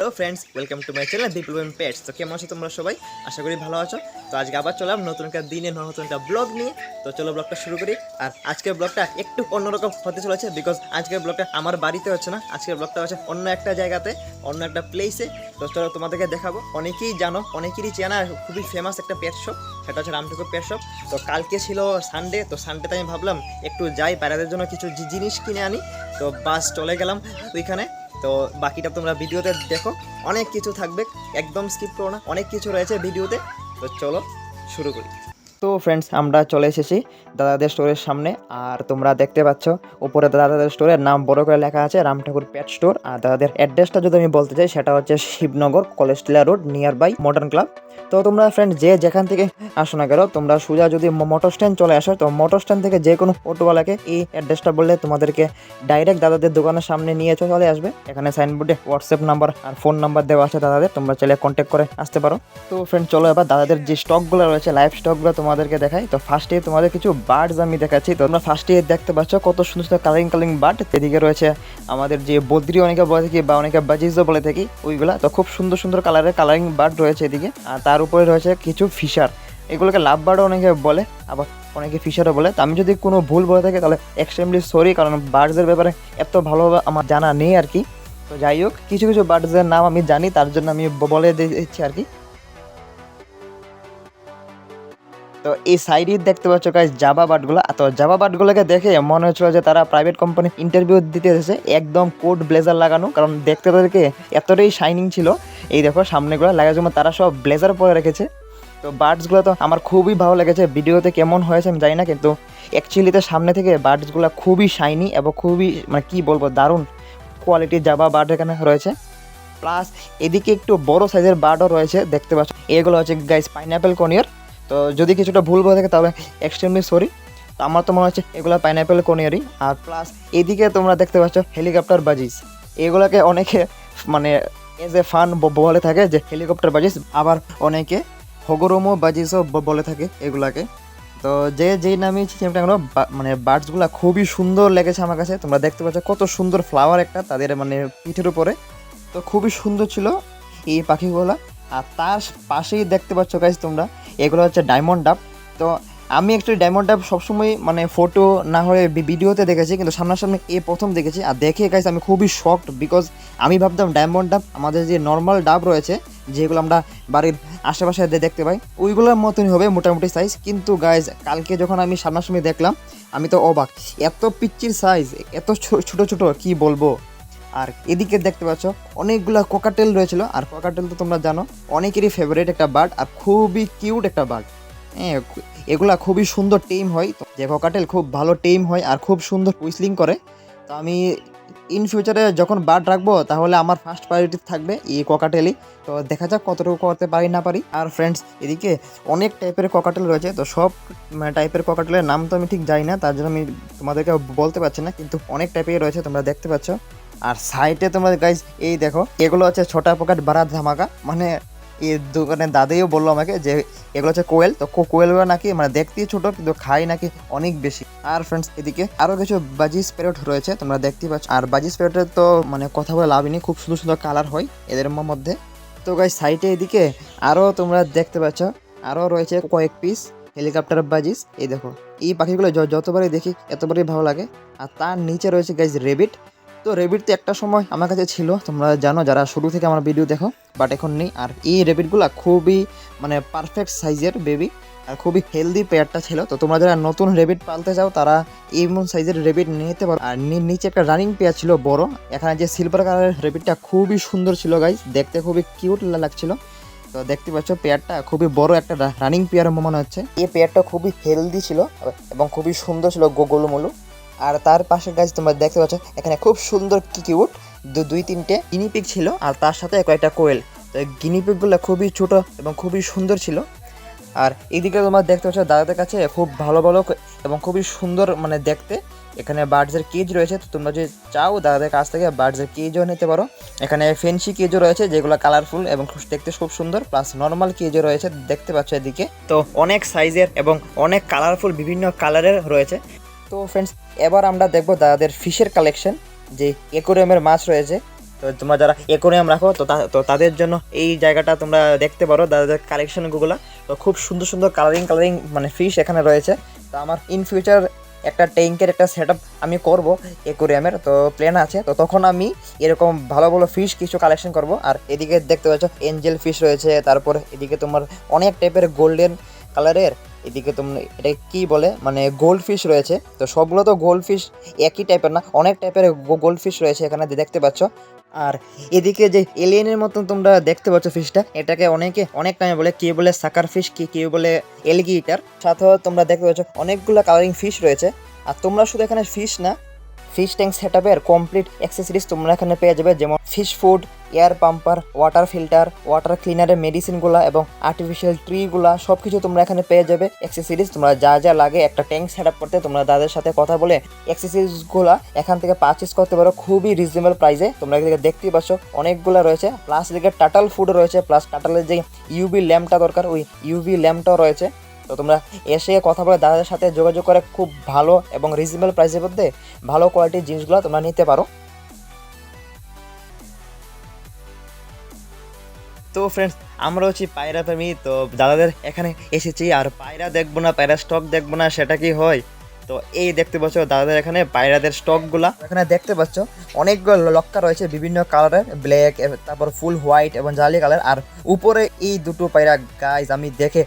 Hello friends welcome to my channel M pets তো কেমন আছো তোমরা সবাই? আশা করি ভালো আছো। তো আজকে আবার চলাম নতুন একটা দিনে নতুন একটা ব্লগ নিয়ে। তো চলো ব্লগটা শুরু করি। আর আজকের ব্লগটা একটু অন্যরকম হতে চলেছে বিকজ আজকের ব্লগটা আমার বাড়িতে হচ্ছে না। আজকের ব্লগটা হচ্ছে অন্য একটা জায়গাতে, অন্য একটা প্লেসে তো চলো তোমাদেরকে দেখাবো। অনেকেই জানো, অনেকেরই চেনা খুবই ফেমাস একটা পেট শপ সেটা হচ্ছে রামঠুকুর পেট শপ তো কালকে ছিল সানডে তো সানডেতে আমি ভাবলাম একটু যাই প্যারাদের জন্য কিছু জিনিস কিনে আনি। তো বাস চলে গেলাম ওইখানে। তো বাকিটা তোমরা ভিডিওতে দেখো। অনেক কিছু থাকবে, একদম স্কিপ করো না। অনেক কিছু রয়েছে ভিডিওতে। তো চলো শুরু করি। তো ফ্রেন্ডস আমরা চলে এসেছি দাদাদের স্টোরের সামনে। আর তোমরা দেখতে পাচ্ছ, উপরে দাদাদের স্টোরের নাম বড় করে লেখা আছে রাম ঠাকুর প্যাট স্টোর আর দাদাদের অ্যাড্রেসটা যদি আমি বলতে চাই, সেটা হচ্ছে Shibnagar Collegetilla road near by modern club তো তোমরা ফ্রেন্ড যে যেখান থেকে আসো না কেন, তোমরা সোজা যদি মোটর স্ট্যান্ড চলে আসো, তো মোটর স্ট্যান্ড থেকে যে কোনো অটোওয়ালাকে এই অ্যাড্রেসটা বললে তোমাদেরকে ডাইরেক্ট দাদাদের দোকানের সামনে নিয়ে চলে আসবে। এখানে সাইনবোর্ডে হোয়াটসঅ্যাপ নাম্বার আর ফোন নাম্বার দেওয়া আছে দাদাদের, তোমরা চাইলে কন্ট্যাক্ট করে আসতে পারো। তো ফ্রেন্ড চলো এবার দাদাদের যে স্টকগুলো রয়েছে লাইভ স্টকগুলো তোমাদেরকে দেখাই। তো ফার্স্ট ফার্স্টে তোমাদের কিছু বার্ডস আমি দেখাচ্ছি। তোমরা ফার্স্টে দেখতে পাচ্ছ কত সুন্দর সুন্দর কালারিং কালারিং বার্ড এদিকে রয়েছে আমাদের যে বদ্রি, অনেকে বলে থাকি বা অনেকে বাজিজও বলে থাকি, ওইগুলা। তো খুব সুন্দর সুন্দর কালারের কালারিং বার্ড রয়েছে এদিকে। আর তার উপরে রয়েছে কিছু ফিশার। এগুলোকে লাভ বার্ডও অনেকে বলে, আবার অনেকে ফিশারও বলে। তো আমি যদি কোনো ভুল বলে থাকি, তাহলে এক্সট্রিমলি সরি কারণ বার্ডসের ব্যাপারে এত ভালোভাবে আমার জানা নেই আর কি। তো যাই হোক, কিছু কিছু বার্ডসের নাম আমি জানি, তার জন্য আমি বলে দিচ্ছি আর কি। তো এই সাইডে দেখতে পাচ্ছ গাইজ জাবা বাটগুলো তো জাবা বাটগুলোকে দেখে মনে হচ্ছিল যে তারা প্রাইভেট কোম্পানি ইন্টারভিউ দিতে এসেছে, একদম কোট ব্লেজার লাগানো। কারণ দেখতে তাদেরকে এতটাই শাইনিং ছিল। এই দেখো, সামনেগুলো লাগার জন্য তারা সব ব্লেজার পরে রেখেছে। তো বার্ডসগুলো তো আমার খুবই ভালো লেগেছে। ভিডিওতে কেমন হয়েছে আমি জানি না, কিন্তু অ্যাকচুয়ালিতে সামনে থেকে বার্ডসগুলো খুবই শাইনি এবং খুবই মানে কি বলব, দারুণ কোয়ালিটির জাবা বার্ড এখানে রয়েছে। প্লাস এদিকে একটু বড় সাইজের বার্ডও রয়েছে, দেখতে পাচ্ছ। এগুলো হচ্ছে গাইস পাইনাপেল কনিয়ার তো যদি কিছুটা ভুল বলে থাকে তাহলে এক্সট্রিমলি সরি তো আমার তো মনে হচ্ছে এগুলো পাইনাপেল কনিয়ারই আর প্লাস এদিকে তোমরা দেখতে পাচ্ছ হেলিকপ্টার বাজিস এগুলোকে অনেকে মানে এজ এ ফান বলে থাকে যে হেলিকপ্টার বাজিস আবার অনেকে হগরমো বাজিসও বলে থাকে এগুলাকে। তো যে যেই নামে কেন বা- মানে বার্ডসগুলো খুবই সুন্দর লেগেছে আমার কাছে। তোমরা দেখতে পাচ্ছ কত সুন্দর ফ্লাওয়ার একটা তাদের মানে পিঠের উপরে। তো খুবই সুন্দর ছিল এই পাখিগুলো। আর তার পাশেই দেখতে পাচ্ছ গাইজ তোমরা এগুলো হচ্ছে ডায়মন্ড ডাব তো আমি অ্যাকচুয়ালি ডায়মন্ড ডাব সবসময় মানে ফটো না ভি- ভিডিওতে দেখেছি, কিন্তু সামনাসামনি এ প্রথম দেখেছি। আর দেখে গাইজ আমি খুবই শকড বিকজ আমি ভাবতাম ডায়মন্ড ডাব আমাদের যে নর্মাল ডাব রয়েছে, যেগুলো আমরা বাড়ির আশেপাশে দেখতে পাই, ওইগুলোর মতনই হবে মোটামুটি সাইজ কিন্তু গাইজ কালকে যখন আমি সামনাসামনি দেখলাম, আমি তো অবাক। এত পিচ্চির সাইজ এত ছোট ছোট, কি বলব? আর এদিকে দেখতে পাচ্ছ, অনেকগুলা কোকাটেল রয়েছিল। আর কোকাটেল তো তোমরা জানো, অনেকেরই ফেভারিট একটা বার্ড আর খুবই কিউট একটা বার্ড হ্যাঁ এগুলা খুবই সুন্দর টেম হয়। যে কোকাটেল খুব ভালো টেম হয় আর খুব সুন্দর হুইসলিং করে। তো আমি ইন ফিউচারে যখন বার্ড রাখব, তাহলে আমার ফার্স্ট প্রায়োরিটি থাকবে এই কোকাটেলই তো দেখা যাক কতটুকু করতে পারি, না পারি। আর ফ্রেন্ডস এদিকে অনেক টাইপের ককাটেল রয়েছে। তো সব টাইপের ককাটেলের নাম তো আমি ঠিক জানি না, তার জন্য আমি তোমাদেরকে বলতে পারছি না। কিন্তু অনেক টাইপের রয়েছে, তোমরা দেখতে পাচ্ছ। আর সাইডে তোমরা গাইজ এই দেখো, এগুলো হচ্ছে ছোটা পকেট বারাত ধামাকা। মানে এই দোকানে দাদাইও বলল আমাকে যে এগুলো হচ্ছে কোয়েল। তো কোয়েলগুলো নাকি মানে দেখতেই ছোট, কিন্তু খাই নাকি অনেক বেশি। আর ফ্রেন্ডস এদিকে আরও কিছু বাজি স্প্রেড রয়েছে, তোমরা দেখতেই পাচ্ছ। আর বাজি স্প্রেডের তো মানে কথা বলে লাভ নেই, খুব সুন্দর সুন্দর কালার হয় এদের মধ্যে। তো গাইজ সাইডে এদিকে আরও তোমরা দেখতে পাচ্ছ আরও রয়েছে কয়েক পিস হেলিকপ্টার বাজিস এই দেখো, এই পাখিগুলো যতবারই দেখি, এতবারই ভালো লাগে। আর তার নিচে রয়েছে গাইজ রেবিট তো রেবিট তো একটা সময় আমার কাছে ছিল, তোমরা জানো যারা শুরু থেকে আমার ভিডিও দেখো বাট এখন নেই। আর এই রেবিটগুলো খুবই মানে পারফেক্ট সাইজের বেবি আর খুবই হেলদি পেয়ারটা ছিল। তো তোমরা যারা নতুন রেবিট পালতে চাও, তারা এমন সাইজের রেবিট নিতে পারো। আর নিচে একটা রানিং পেয়ার ছিল বড়, এখানে যে সিলভার কালারের রেবিটটা খুবই সুন্দর ছিল গাইজ দেখতে খুবই কিউট লাগছিল। তো দেখতে পাচ্ছ পেয়ারটা খুবই বড় একটা রানিং পেয়ার মনে হচ্ছে। এই পেয়ারটা খুবই হেলদি ছিল, এবং খুবই সুন্দর ছিল গোলমলু আর তার পাশে গাছ তোমরা দেখতে পাচ্ছ, এখানে খুব সুন্দর কিউট দুই, তিনটে গিনিপিক ছিল আর তার সাথে কয়েকটা কোয়েল। তো গিনিপিকগুলো খুবই ছোট এবং খুবই সুন্দর ছিল। আর এইদিকে তোমরা দেখতে পাচ্ছ, দাদাদের কাছে খুব ভালো ভালো এবং খুবই সুন্দর মানে দেখতে। এখানে বার্ডসের কেজ রয়েছে, তো তোমরা যদি চাও দাদাদের কাছ থেকে বার্ডসের কেজও নিতে পারো। এখানে ফেন্সি কেজও রয়েছে, যেগুলো কালারফুল এবং দেখতে খুব সুন্দর প্লাস নর্মাল কেজও রয়েছে, দেখতে পাচ্ছ এদিকে। তো অনেক সাইজের এবং অনেক কালারফুল বিভিন্ন কালারের রয়েছে। তো ফ্রেন্ডস এবার আমরা দেখব দাদাদের ফিশের কালেকশন যে একুরিয়ামের মাছ রয়েছে। তো তোমরা যারা একোরিয়াম রাখো, তো তা- তাদের জন্য এই জায়গাটা তোমরা দেখতে পারো দাদাদের কালেকশনগুলো তো খুব সুন্দর সুন্দর কালারিং কালারিং মানে ফিশ এখানে রয়েছে। তো আমার ইন ফিউচার একটা ট্যাঙ্কের একটা সেট আমি করব একুরিয়ামের তো প্ল্যান আছে, তো তখন আমি এরকম ভালো ভালো ফিশ কিছু কালেকশন করব। আর এদিকে দেখতে পাচ্ছ এঞ্জেল ফিশ রয়েছে, তারপর এদিকে তোমার অনেক টাইপের গোল্ডেন কালারের এদিকে তোমরা এটা কি বলে? মানে গোল্ড ফিশ রয়েছে। তো সবগুলো তো গোল্ড ফিশ একই টাইপের না? অনেক টাইপের গোল্ড ফিশ রয়েছে এখানে দেখতে পাচ্ছ। আর এদিকে যে এলিয়েনের মতন তোমরা দেখতে পাচ্ছ ফিশটা এটাকে অনেকে, অনেক নামে বলে কেউ বলে সাকার ফিশ কি কেউ বলে এলগিটার সাথেও তোমরা দেখতে পাচ্ছ অনেকগুলো কালারিং ফিশ রয়েছে। আর তোমরা শুধু এখানে ফিশ না ফিশ ট্যাঙ্ক সেট আপের কমপ্লিট অ্যাক্সেসরিজ তোমরা এখানে পেয়ে যাবে, যেমন fish food air pumper water filter water ক্লিনারের মেডিসিনগুলো এবং আর্টিফিশিয়াল ট্রিগুলা সব কিছু তোমরা এখানে পেয়ে যাবে। অ্যাক্সেসরিজ তোমরা যা যা লাগে, একটা ট্যাঙ্ক সেট আপ করতে তোমরা তাদের সাথে কথা বলে অ্যাক্সেসরিজগুলো এখান থেকে পারচেস করতে পারো খুবই রিজনেবল প্রাইসে তোমরা এদিকে দেখতেই পাচ্ছ, অনেকগুলো রয়েছে প্লাস এদিকে টাটাল ফুড রয়েছে প্লাস টাটালের যে ইউভি ল্যাম্পটা দরকার, ওই ইউভি ল্যাম্পটাও রয়েছে। তো তোমরা এসে কথা বলে দাদাদের সাথে যোগাযোগ করে খুব ভালো এবং রিজনেবল প্রাইসের মধ্যে ভালো কোয়ালিটির জিনিসগুলো তোমরা নিতে পারো। তো ফ্রেন্ডস আমরা হচ্ছি পায়রা প্রেমী। তো দাদাদের এখানে এসেছি আর পায়রা দেখব না, পায়রা স্টক দেখব না, সেটা কি হয়? তো এই দেখতে পাচ্ছ দাদাদের এখানে পায়রাদের স্টকগুলা এখানে দেখতে পাচ্ছ অনেকগুলো লক্কা রয়েছে বিভিন্ন কালারের ব্ল্যাক তারপর ফুল হোয়াইট এবং জালি কালার আর উপরে এই দুটো পায়রা গাইজ আমি দেখে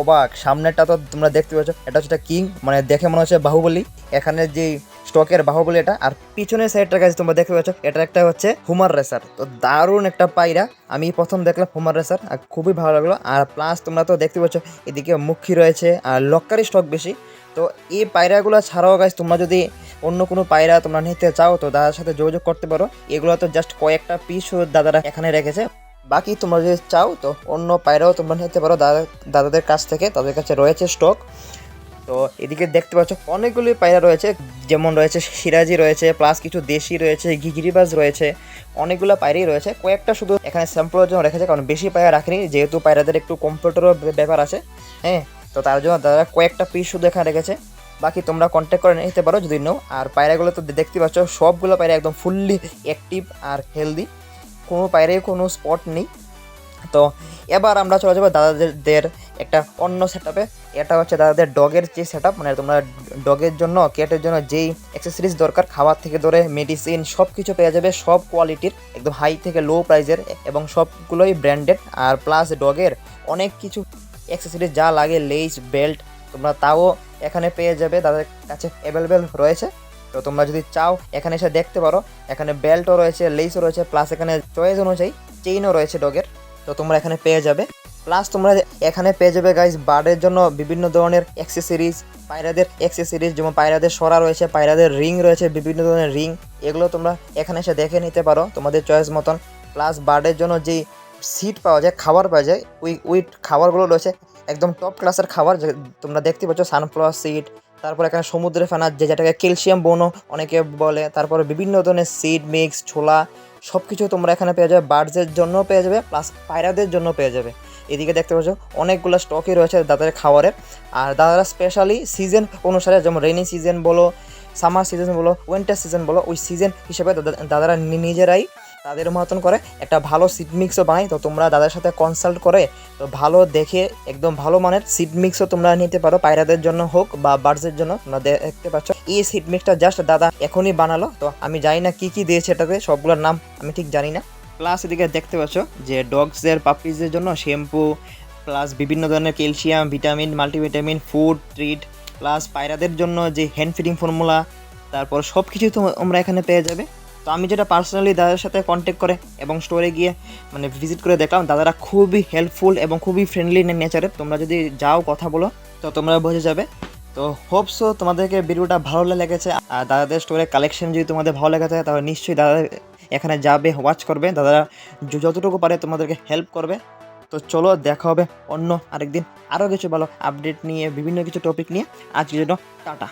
অবাক। সামনেরটা তো তোমরা দেখতে পাচ্ছ, এটা হচ্ছে কিং মানে দেখে মনে হচ্ছে বাহুবলী। এখানে যে স্টকের বাহুবলী এটা। আর পিছনের সাইডটা গাছ তোমরা দেখতে পাচ্ছ, এটা একটা হচ্ছে হুমার রেসার তো দারুণ একটা পায়রা। আমি প্রথম দেখলাম হুমার রেসার আর খুবই ভালো লাগল। আর প্লাস তোমরা তো দেখতে পাচ্ছ, এদিকে মুখী রয়েছে, আর লক্কারি স্টক বেশি। তো এই পায়রাগুলো ছাড়াও গাছ তোমরা যদি অন্য কোনো পায়রা তোমরা নিতে চাও, তো দাদার সাথে যোগাযোগ করতে পারো। এগুলো তো জাস্ট কয়েকটা পিস দাদারা এখানে রেখেছে। বাকি তোমরা যদি চাও, তো অন্য পায়রাও তোমরা নিতে পারো। দাদা দাদাদের কাছ থেকে, তাদের কাছে রয়েছে স্টক তো এদিকে দেখতে পাচ্ছ অনেকগুলি পায়রা রয়েছে, যেমন রয়েছে সিরাজি রয়েছে প্লাস কিছু দেশি রয়েছে গিগিরিবাজ রয়েছে, অনেকগুলো পায়রাই রয়েছে। কয়েকটা শুধু এখানে স্যাম্পলের জন্য রেখেছে, কারণ বেশি পায়রা রাখেনি, যেহেতু পায়রাদের একটু কম্পিউটারও ব্যাপার আছে হ্যাঁ? তো তার জন্য দাদা কয়েকটা পিস শুধু এখানে রেখেছে। বাকি তোমরা কন্ট্যাক্ট করে নিতে পারো যদি নাও। আর পায়রাগুলো তো দেখতে পাচ্ছ, সবগুলো পায়রা একদম ফুললি অ্যাক্টিভ আর হেলদি কোনো পায়রায় কোনো স্পট নেই। তো এবার আমরা চলে যাব দাদাদের একটা অন্য সেট এটা হচ্ছে দাদাদের ডগের যে সেট মানে তোমরা ডগের জন্য কেটের জন্য যেই অ্যাক্সেসরিজ দরকার, খাবার থেকে ধরে মেডিসিন সব কিছু পেয়ে যাবে, সব কোয়ালিটির একদম হাই থেকে লো প্রাইজের এবং সবগুলোই ব্র্যান্ডেড আর প্লাস ডগের অনেক কিছু অ্যাক্সেসরিজ যা লাগে লেস বেল্ট তোমরা তাও এখানে পেয়ে যাবে, তাদের কাছে অ্যাভেলেবেল রয়েছে। তো তোমরা যদি চাও, এখানে এসে দেখতে পারো, এখানে বেল্টও রয়েছে লেসও রয়েছে প্লাস এখানে চয়েস অনুযায়ী চেইনও রয়েছে ডগের তো তোমরা এখানে পেয়ে যাবে। প্লাস তোমরা এখানে পেয়ে যাবে গাইজ বার্ডের জন্য বিভিন্ন ধরনের অ্যাক্সেসরিজ পায়রাদের অ্যাক্সেসরিজ যেমন পায়রাদের সরা রয়েছে, পায়রাদের রিং রয়েছে, বিভিন্ন ধরনের রিং এগুলো তোমরা এখানে এসে দেখে নিতে পারো তোমাদের চয়েস মতন। প্লাস বার্ডের জন্য যেই সিট পাওয়া যায়, খাবার পাওয়া যায়, ওই ওই খাবারগুলো রয়েছে, একদম টপ ক্লাসের খাবার তোমরা দেখতে পাচ্ছ সানফ্লাওয়ার সিড তারপর এখানে সমুদ্রে ফেনা, যে যেটাকে ক্যালসিয়াম বোনও অনেকে বলে, তারপরে বিভিন্ন ধরনের সিড মিক্স ছোলা সব কিছু তোমরা এখানে পেয়ে যাবে বার্ডসের জন্য পেয়ে যাবে প্লাস পায়রাদের জন্য পেয়ে যাবে। এদিকে দেখতে পাচ্ছ, অনেকগুলো স্টকই রয়েছে দাদাদের খাবারের। আর দাদারা স্পেশালি সিজন অনুসারে, যেমন রেনি সিজন বলো সামার সিজন বলো উইন্টার সিজন বলো, ওই সিজন হিসেবে দাদারা নিজেরাই তাদের মতন করে একটা ভালো সিড মিক্সও বানাই। তো তোমরা দাদার সাথে কনসাল্ট করে, তো ভালো দেখে, একদম ভালো মানের সিড মিক্সও তোমরা নিতে পারো। পায়রাদের জন্য হোক বা বার্ডসের জন্য, তোমরা দেখতে পাচ্ছ। এই সিড মিক্সটা জাস্ট দাদা এখনই বানালো। তো আমি জানি না কি কি দিয়েছে এটাতে, সবগুলোর নাম আমি ঠিক জানি না। প্লাস এদিকে দেখতে পাচ্ছ যে ডগসের পাপিজের জন্য শ্যাম্পু প্লাস বিভিন্ন ধরনের calcium vitamin multivitamin food treat plus পায়রাদের জন্য যে হ্যান্ড ফিডিং ফর্মুলা তারপর সব কিছু তোমরা এখানে পেয়ে যাবে। তো আমি যেটা পার্সোনালি দাদার সাথে কন্ট্যাক্ট করে এবং স্টোরে গিয়ে মানে ভিজিট করে দেখলাম, দাদারা খুবই হেল্পফুল এবং খুবই ফ্রেন্ডলি নেচারের তোমরা যদি যাও, কথা বলো, তো তোমরা বুঝে যাবে। তো হোপসো তোমাদেরকে ভিডিওটা ভালো লেগেছে। আর দাদাদের স্টোরে কালেকশন যদি তোমাদের ভালো লেগে থাকে, তাহলে নিশ্চয়ই দাদা এখানে যাবে ওয়াচ করবে। দাদারা যতটুকু পারে তোমাদেরকে হেল্প করবে। তো চলো, দেখা হবে অন্য আরেকদিন। আরও কিছু ভালো আপডেট নিয়ে, বিভিন্ন কিছু টপিক নিয়ে। আজকের জন্য টাটা।